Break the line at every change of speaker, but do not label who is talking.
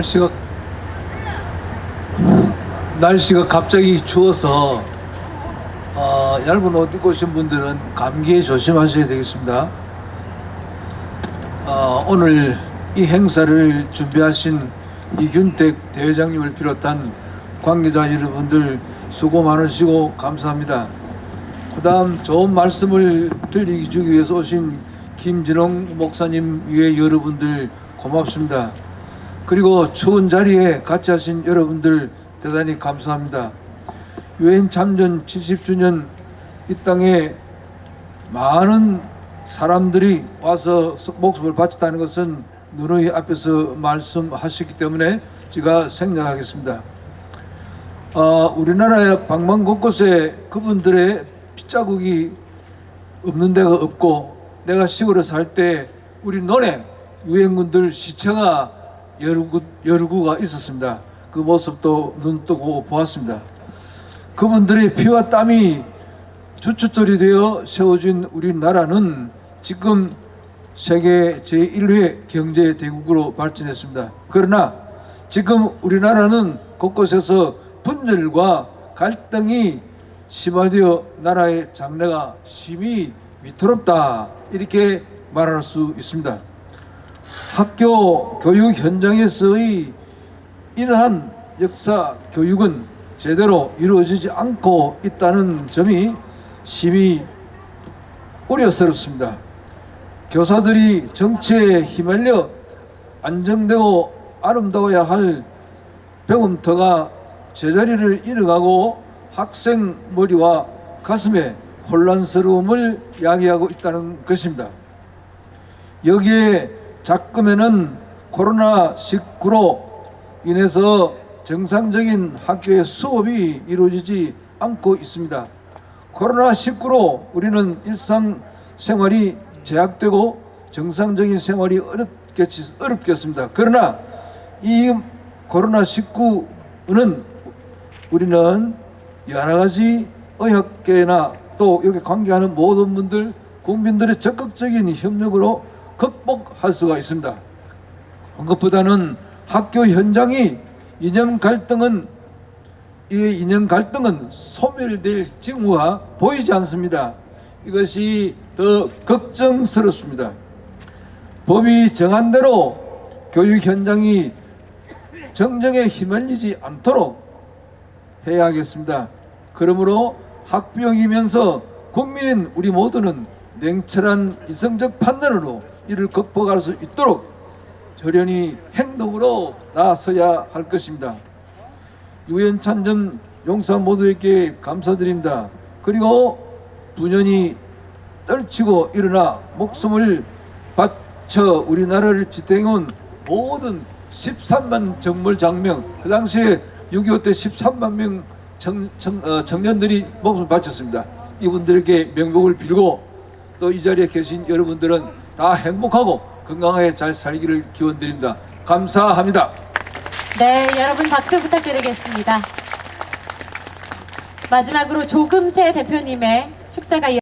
날씨가 날씨가 갑자기 추워서 어, 얇은 옷 입고 오신 분들은 감기에 조심하셔야 되겠습니다. 어, 오늘 이 행사를 준비하신 이균택 대회장님을 비롯한 관계자 여러분들 수고 많으시고 감사합니다. 그 다음 좋은 말씀을 들리기 위해서 오신 김진홍 목사님 위에 여러분들 고맙습니다. 그리고 추운 자리에 같이 하신 여러분들 대단히 감사합니다. 유엔 참전 70주년 이 땅에 많은 사람들이 와서 목숨을 바쳤다는 것은 누누이 앞에서 말씀하셨기 때문에 제가 생략하겠습니다. 어, 우리나라의 방방 곳곳에 그분들의 핏자국이 없는 데가 없고 내가 시골에 살 때 우리 논에 유엔군들 시체가 여러, 구, 여러 구가 있었습니다. 그 모습도 눈 뜨고 보았습니다. 그분들의 피와 땀이 주춧돌이 되어 세워진 우리나라는 지금 세계 제1회 경제 대국으로 발전했습니다. 그러나 지금 우리나라는 곳곳에서 분열과 갈등이 심화되어 나라의 장래가 심히 위태롭다 이렇게 말할 수 있습니다. 학교 교육 현장에서의 이러한 역사 교육은 제대로 이루어지지 않고 있다는 점이 심히 우려스럽습니다. 교사들이 정치에 휘말려 안정되고 아름다워야 할 배움터가 제자리를 잃어가고 학생 머리와 가슴에 혼란스러움을 야기하고 있다는 것입니다. 여기에 작금에는 코로나19로 인해서 정상적인 학교의 수업이 이루어지지 않고 있습니다. 코로나19로 우리는 일상 생활이 제약되고 정상적인 생활이 어렵겠, 어렵겠습니다. 그러나 이 코로나19는 우리는 여러 가지 의학계나 또 이렇게 관계하는 모든 분들 국민들의 적극적인 협력으로 극복할 수가 있습니다. 그것보다는 학교 현장이 이념 갈등은 이 이념 갈등은 소멸될 징후가 보이지 않습니다. 이것이 더 걱정스럽습니다. 법이 정한 대로 교육 현장이 정정에 휘말리지 않도록 해야 하겠습니다. 그러므로 학부형이면서 국민인 우리 모두는 냉철한 이성적 판단으로 이를 극복할 수 있도록 절연히 행동으로 나서야 할 것입니다. 유엔 참전 용사 모두에게 감사드립니다. 그리고 분연히 떨치고 일어나 목숨을 바쳐 우리나라를 지탱해온 모든 13만 정물 장명 그 당시에 6.25 때 13만 명 청, 청, 어, 청년들이 목숨을 바쳤습니다. 이분들에게 명복을 빌고 또 이 자리에 계신 여러분들은 다 행복하고 건강하게 잘 살기를 기원드립니다. 감사합니다.
네, 여러분 박수 부탁드리겠습니다. 마지막으로 조금새 대표님의 축사가